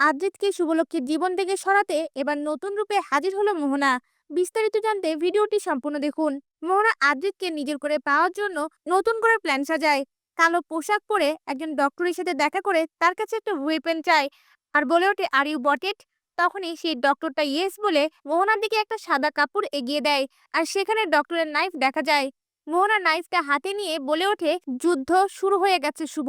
আদ্রিতকে শুভলক্ষীর জীবন থেকে সরাতে এবার নতুন রূপে হাজির হলো মোহনা। বিস্তারিত জানতে ভিডিওটি সম্পূর্ণ দেখুন। মোহনা আদ্রিতকে নিজের করে পাওয়ার জন্য নতুন করে প্ল্যান সাজায়। কালো পোশাক পরে একজন ডক্টরের সাথে দেখা করে তার কাছে একটা ওয়েপেন চায় আর বলে ওঠে আর ইউ বটেড তখনই সেই ডক্টরটা ইয়েস বলে মোহনার দিকে একটা সাদা কাপড় এগিয়ে দেয় আর সেখানে ডক্টরের নাইফ দেখা যায়। মোহনা নাইফটা হাতে নিয়ে বলে ওঠে, যুদ্ধ শুরু হয়ে গেছে, শুভ।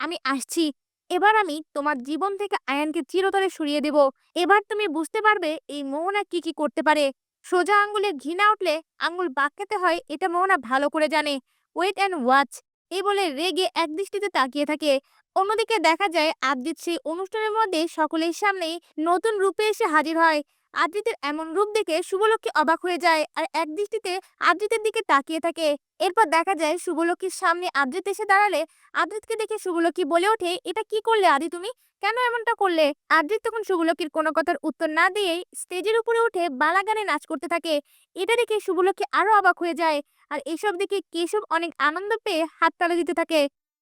আমি আসছি। এবার আমি তোমার জীবন থেকে আয়ানকে চিরতরে সরিয়ে দেব। এবার তুমি বুঝতে পারবে এই মোহনা কি কি করতে পারে। সোজা আঙ্গুলে ঘৃণা উঠলে আঙ্গুল বাঁকাতে হয়, এটা মোহনা ভালো করে জানে। ওয়েট অ্যান্ড ওয়াচ এই বলে রেগে একদৃষ্টিতে তাকিয়ে থাকে। অন্যদিকে দেখা যায়, আবজিৎ সেই অনুষ্ঠানের মধ্যে সকলের সামনেই নতুন রূপে এসে হাজির হয়। আদ্রিতের এমন রূপ দেখে শুভলক্ষ্মী অবাক হয়ে যায় আর একদৃষ্টিতে আদ্রিতের দিকে তাকিয়ে থাকে। এরপর দেখা যায় শুভলক্ষীর সামনে আদ্রিত এসে দাঁড়ালে আদ্রিতকে দেখে শুভলক্ষী বলে ওঠে, এটা কি করলে আদি তুমি? কেন এমনটা করলে? আদ্রিত তখন শুভলক্ষীর কোনো কথার উত্তর না দিয়েই স্টেজের উপরে উঠে বালাগানে নাচ করতে থাকে। এটা দেখে শুভলক্ষী আরও অবাক হয়ে যায় আর এসব দেখে কেশব অনেক আনন্দ পেয়ে হাততালি দিতে থাকে।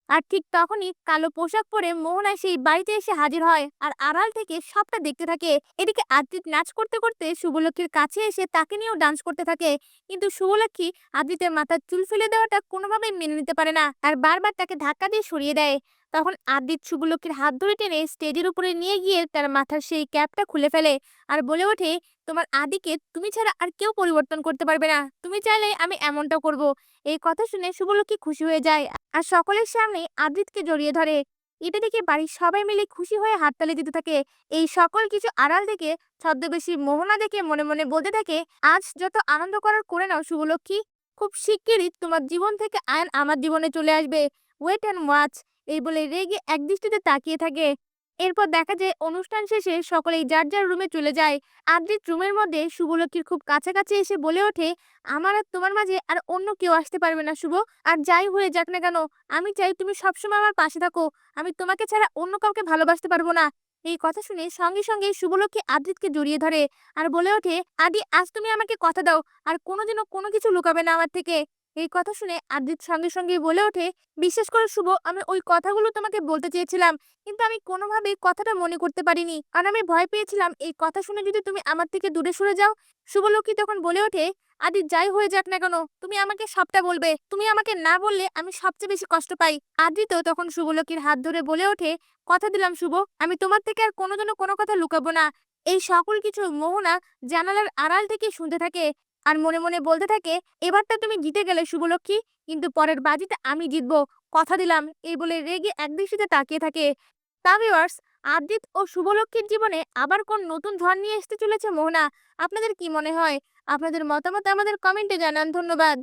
আর ঠিক তখনই কালো পোশাক পরে মোহনা সেই বাড়িতে এসে হাজির হয়। আর আড়াল থেকে সবটা দেখতে থাকে। এদিকে আদ্রিত নাচ করতে করতে শুভলক্ষীর কাছে এসে তাকে নিয়েও ডান্স করতে থাকে। কিন্তু শুভলক্ষী আদ্রিতের মাথার চুল ফেলে দেওয়াটা কোনোভাবেই মেনে নিতে পারে না। আর বারবার তাকে ধাক্কা দিয়ে সরিয়ে দেয়। তখন আদিত শুভলক্ষীর হাত ধরে টেনে স্টেজের উপরে নিয়ে গিয়ে তার মাথার সেই ক্যাপটা খুলে ফেলে আর বলে ওঠে, তোমার আদিকে তুমি ছাড়া আর কেউ পরিবর্তন করতে পারবে না। তুমি চাইলে আমি এমনটা করব। এই কথা শুনে শুভলক্ষী খুশি হয়ে যায় আর সকলের সামনে আদ্রিতকে জড়িয়ে ধরে। এটা দেখে বাড়ির সবাই মিলে খুশি হয়ে হাততালি দিতে থাকে। এই সকল কিছু আড়াল থেকে ছদ্মবেশী মোহনা দেখে মনে মনে বলতে থাকে, আজ যত আনন্দ করার করে নাও শুভলক্ষী খুব শিগগিরই তোমার জীবন থেকে আয়ন আমার জীবনে চলে আসবে। ওয়েট অ্যান্ড ওয়াচ এই বলে রেগে একদৃষ্টিতে তাকিয়ে থাকে। এরপর দেখা যায়, অনুষ্ঠান শেষে সকলেই যার যার রুমে চলে যায়। আদ্রিত রুমের মধ্যে শুভলক্ষীর খুব কাছাকাছি এসে বলে ওঠে, আমার আর তোমার মাঝে আর অন্য কেউ আসতে পারবে না শুভ। আর যাই হয়ে যাক না কেন, আমি চাই তুমি সবসময় আমার পাশে থাকো। আমি তোমাকে ছাড়া অন্য কাউকে ভালোবাসতে পারব না। এই কথা শুনে সঙ্গে সঙ্গে শুভলক্ষী আদ্রিতকে জড়িয়ে ধরে আর বলে ওঠে, আদি, আজ তুমি আমাকে কথা দাও। আর কোনোদিনও কোনো কিছু লুকাবে না আমার থেকে। এই কথা শুনে আদ্রিত সঙ্গে সঙ্গে বলে ওঠে, বিশ্বাস করে শুভ, আমি ওই কথাগুলো তোমাকে বলতে চেয়েছিলাম, কিন্তু আমি কোনোভাবেই কথাটা মনে করতে পারিনি। আর আমি ভয় পেয়েছিলাম, এই কথা শুনে যদি তুমি আমার থেকে দূরে সরে যাও। শুভলক্ষী তখন বলে ওঠে আদি যাই হয়ে যাক না কেন, তুমি আমাকে সবটা বলবে। তুমি আমাকে না বললে আমি সবচেয়ে বেশি কষ্ট পাই। আদ্রিত তখন শুভলক্ষীর হাত ধরে বলে ওঠে, কথা দিলাম শুভ, আমি তোমার থেকে আর কোনোদিনও কোনো কথা লুকাবো না। এই সকল কিছু মোহনা জানালার আড়াল থেকে শুনতে থাকে। আর মনে মনে বলতে থাকে, এবারটা তুমি জিতে গেলে, শুভলক্ষ্মী, কিন্তু পরের বাজিতে আমি জিতব, কথা দিলাম। এই বলে রেগে একদৃষ্টিতে তাকিয়ে থাকে তা ভিওয়ার্স আদিত ও শুভলক্ষ্মীর জীবনে আবার কোন নতুন ঝড় নিয়ে আসতে চলেছে, মোহনা, আপনাদের কি মনে হয়? আপনাদের মতামত আমাদের কমেন্টে জানান, ধন্যবাদ।